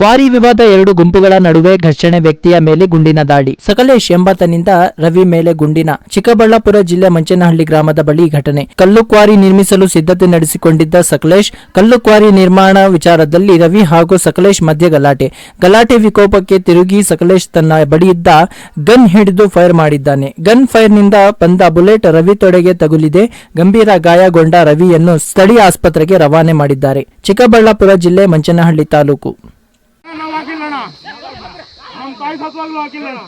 Quarry ವಿವಾದ ಎರಡು ಗುಂಪುಗಳ ನಡುವೆ ಘರ್ಷಣೆ ವ್ಯಕ್ತಿಯ ಮೇಲೆ ಗುಂಡಿನ ದಾಳಿ. ಸಕಲೇಶ್ ಎಂಬಾತನಿಂದ ರವಿ ಮೇಲೆ ಗುಂಡಿನ. ಚಿಕ್ಕಬಳ್ಳಾಪುರ ಜಿಲ್ಲೆ ಮಂಚನಹಳ್ಳಿ ಗ್ರಾಮದ ಬಳಿ ಘಟನೆ. ಕಲ್ಲು ಕ್ವಾರಿ ನಿರ್ಮಿಸಲು ಸಿದ್ಧತೆ ನಡೆಸಿಕೊಂಡಿದ್ದ ಸಕಲೇಶ್, ಕಲ್ಲು ಕ್ವಾರಿ ನಿರ್ಮಾಣ ವಿಚಾರದಲ್ಲಿ ರವಿ ಹಾಗೂ ಸಕಲೇಶ್ ಮಧ್ಯೆ ಗಲಾಟೆ. ಗಲಾಟೆ ವಿಕೋಪಕ್ಕೆ ತಿರುಗಿ ಸಕಲೇಶ್ ತನ್ನ ಬಳಿಯಿದ್ದ ಗನ್ ಹಿಡಿದು ಫೈರ್ ಮಾಡಿದ್ದಾನೆ. ಗನ್ ಫೈರ್ನಿಂದ ಬಂದ ಬುಲೆಟ್ ರವಿ ತೊಡೆಗೆ ತಗುಲಿದೆ. ಗಂಭೀರ ಗಾಯಗೊಂಡ ರವಿಯನ್ನು ಸ್ಥಳೀಯ ಆಸ್ಪತ್ರೆಗೆ ರವಾನೆ ಮಾಡಿದ್ದಾರೆ. ಚಿಕ್ಕಬಳ್ಳಾಪುರ ಜಿಲ್ಲೆ ಮಂಚನಹಳ್ಳಿ ತಾಲೂಕು. ಸತ್ವಾಗ್ಲೂ ಹಾಕಿಲ್ಲಣ್ಣ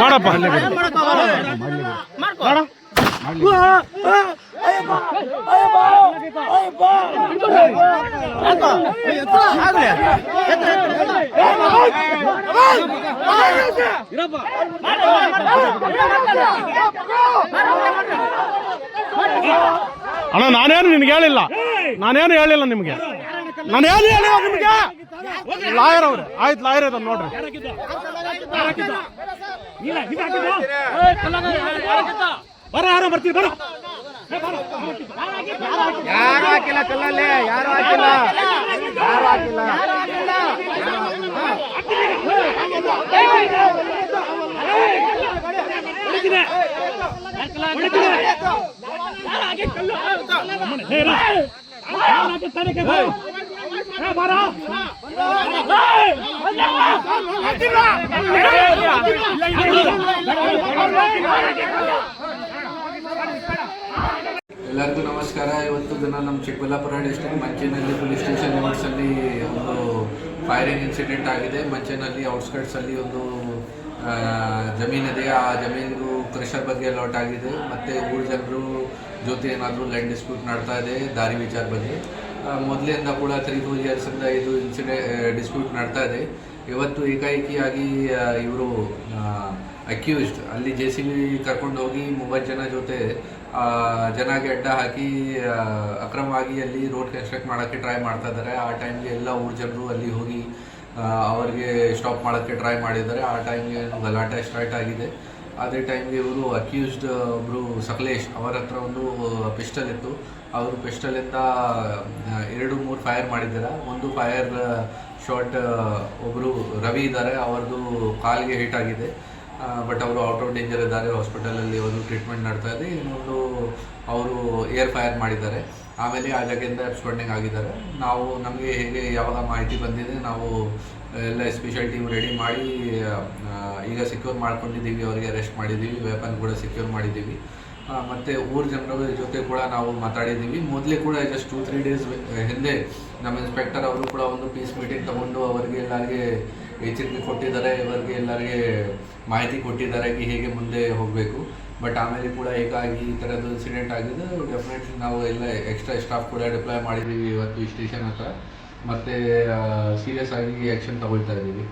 ಮಾಡಪ್ಪ ಅಣ್ಣ ನಾನೇನು ನಿನ್ಗೆ ಹೇಳಿಲ್ಲ. ನಾನೇನು ಹೇಳಿಲ್ಲ ನಿಮಗೆ. ಏನು ಹೇಳಿಲ್ಲ ನಿಮಗೆ? ಲಾಯರ್ ಅವ್ರು. ಆಯ್ತು ಲಾಯರ್ ಇದ್ದಾರೆ ನೋಡ್ರಿ. ಬರ ಯಾರೋ ಬರ್ತೀವಿ ಬರೋ ಯಾರು ಹಾಕಿಲ್ಲ ಕಲ್ಲಲ್ಲಿ? ಯಾರು ಹಾಕಿಲ್ಲ? ಯಾರು ಹಾಕಿಲ್ಲ? ಎಲ್ಲರಿಗೂ ನಮಸ್ಕಾರ. ಇವತ್ತು ದಿನ ನಮ್ಮ Chikkaballapura district Manchenahalli police station ಲಿಮಿಟ್ಸಲ್ಲಿ ಒಂದು ಫೈರಿಂಗ್ ಇನ್ಸಿಡೆಂಟ್ ಆಗಿದೆ. ಮಂಚೇನಹಳ್ಳಿ ಔಟ್ಸ್ಕರ್ಟ್ಸಲ್ಲಿ ಒಂದು ಜಮೀನಿದೆ ಆ ಜಮೀನು ಕ್ರಷರ್ ಬಗ್ಗೆ ಅಲಾಟ್ ಆಗಿದೆ. ಮತ್ತು ಊರು ಜನರು ಜೊತೆ ಏನಾದರೂ ಲ್ಯಾಂಡ್ ಡಿಸ್ಪ್ಯೂಟ್ ನಡ್ತಾ ಇದೆ, ದಾರಿ ವಿಚಾರ ಬಗ್ಗೆ. ಮೊದಲಿಂದ ಕೂಡ ತ್ರೀ ಫೋರ್ ಇಯರ್ಸಿಂದ ಇದು ಇನ್ಸಿಡೆ ಡಿಸ್ಪ್ಯೂಟ್ ನಡ್ತಾ ಇದೆ. ಇವತ್ತು ಏಕಾಏಕಿಯಾಗಿ ಇವರು ಅಕ್ಯೂಸ್ಡ್ ಅಲ್ಲಿ ಜೆ ಸಿ ಬಿ ಕರ್ಕೊಂಡು ಹೋಗಿ ಮೂವತ್ತು ಜನ ಜೊತೆ ಜನಕ್ಕೆ ಅಡ್ಡ ಹಾಕಿ ಅಕ್ರಮವಾಗಿ ಅಲ್ಲಿ ರೋಡ್ ಕನ್ಸ್ಟ್ರಕ್ಟ್ ಮಾಡೋಕ್ಕೆ ಟ್ರೈ ಮಾಡ್ತಾ ಇದ್ದಾರೆ. ಆ ಟೈಮ್ಗೆ ಎಲ್ಲ ಊರ ಜನರು ಅಲ್ಲಿ ಹೋಗಿ ಅವರಿಗೆ ಸ್ಟಾಪ್ ಮಾಡೋಕ್ಕೆ ಟ್ರೈ ಮಾಡಿದ್ದಾರೆ. ಆ ಟೈಮ್ಗೆ ಗಲಾಟೆ ಸ್ಟಾರ್ಟ್ ಆಗಿದೆ. ಅದೇ ಟೈಮ್ಗೆ ಇವರು ಅಕ್ಯೂಸ್ಡ್ ಒಬ್ಬರು ಸಕಲೇಶ್ ಅವರ ಹತ್ರ ಒಂದು ಪಿಸ್ಟಲ್ ಇತ್ತು. ಅವರು ಪಿಸ್ಟಲಿಂದ ಎರಡು, ಮೂರು ಫೈರ್ ಮಾಡಿದ್ದಾರೆ. ಒಂದು ಫೈರ್ ಶಾಟ್ ಒಬ್ಬರು ರವಿ ಇದ್ದಾರೆ. ಅವರದು ಕಾಲಿಗೆ ಹಿಟ್ ಆಗಿದೆ. ಬಟ್ ಅವರು ಔಟ್ ಆಫ್ ಡೇಂಜರ್ ಇದ್ದಾರೆ. ಹಾಸ್ಪಿಟಲಲ್ಲಿ ಅವರು ಟ್ರೀಟ್ಮೆಂಟ್ ನಡ್ತಾ ಇದೆ. ಇನ್ನೊಂದು, ಅವರು ಏರ್ ಫೈರ್ ಮಾಡಿದ್ದಾರೆ. ಆಮೇಲೆ ಆ ಜಾಗೆಯಿಂದ ಎಬ್ಸ್ಕೊಂಡಂಗೆ ಆಗಿದ್ದಾರೆ. ನಾವು ನಮಗೆ ಹೇಗೆ ಯಾವಾಗ ಮಾಹಿತಿ ಬಂದಿದೆ, ನಾವು ಎಲ್ಲ ಸ್ಪೆಷಲ್ ಟೀಮ್ ರೆಡಿ ಮಾಡಿ ಈಗ ಸೆಕ್ಯೂರ್ ಮಾಡ್ಕೊಂಡಿದ್ದೀವಿ, ಅವರಿಗೆ ಅರೆಸ್ಟ್ ಮಾಡಿದ್ದೀವಿ ವೆಪನ್ ಕೂಡ ಸೆಕ್ಯೂರ್ ಮಾಡಿದ್ದೀವಿ. ಮತ್ತೆ ಊರ ಜನರ ಜೊತೆ ಕೂಡ ನಾವು ಮಾತಾಡಿದ್ದೀವಿ. ಮೊದಲೇ ಕೂಡ ಜಸ್ಟ್ ಟೂ ತ್ರೀ ಡೇಸ್ ಹಿಂದೆ ನಮ್ಮ ಇನ್ಸ್ಪೆಕ್ಟರ್ ಅವರು ಕೂಡ ಒಂದು ಪೀಸ್ ಮೀಟಿಂಗ್ ತಗೊಂಡು ಅವರಿಗೆ ಎಲ್ಲರಿಗೆ ಎಚ್ಚರಿಕೆ ಕೊಟ್ಟಿದ್ದಾರೆ. ಇವರಿಗೆ ಎಲ್ಲರಿಗೆ ಮಾಹಿತಿ ಕೊಟ್ಟಿದ್ದಾರೆ ಕಿ ಹೇಗೆ ಮುಂದೆ ಹೋಗಬೇಕು. ಬಟ್ ಆಮೇಲೆ ಕೂಡ ಏಕಾಗಿ ಈ ಥರದ್ದು ಇನ್ಸಿಡೆಂಟ್ ಆಗಿದೆ ಡೆಫಿನೆಟ್ಲಿ ನಾವು ಎಲ್ಲ ಎಕ್ಸ್ಟ್ರಾ ಸ್ಟಾಫ್ ಕೂಡ ಡಿಪ್ಲಾಯ್ ಮಾಡಿದ್ದೀವಿ ಇವತ್ತು ಈ ಸ್ಟೇಷನ್ ಹತ್ರ. ಮತ್ತು ಸೀರಿಯಸ್ ಆಗಿ ಆ್ಯಕ್ಷನ್ ತಗೊಳ್ತಾ ಇದ್ದೀವಿ.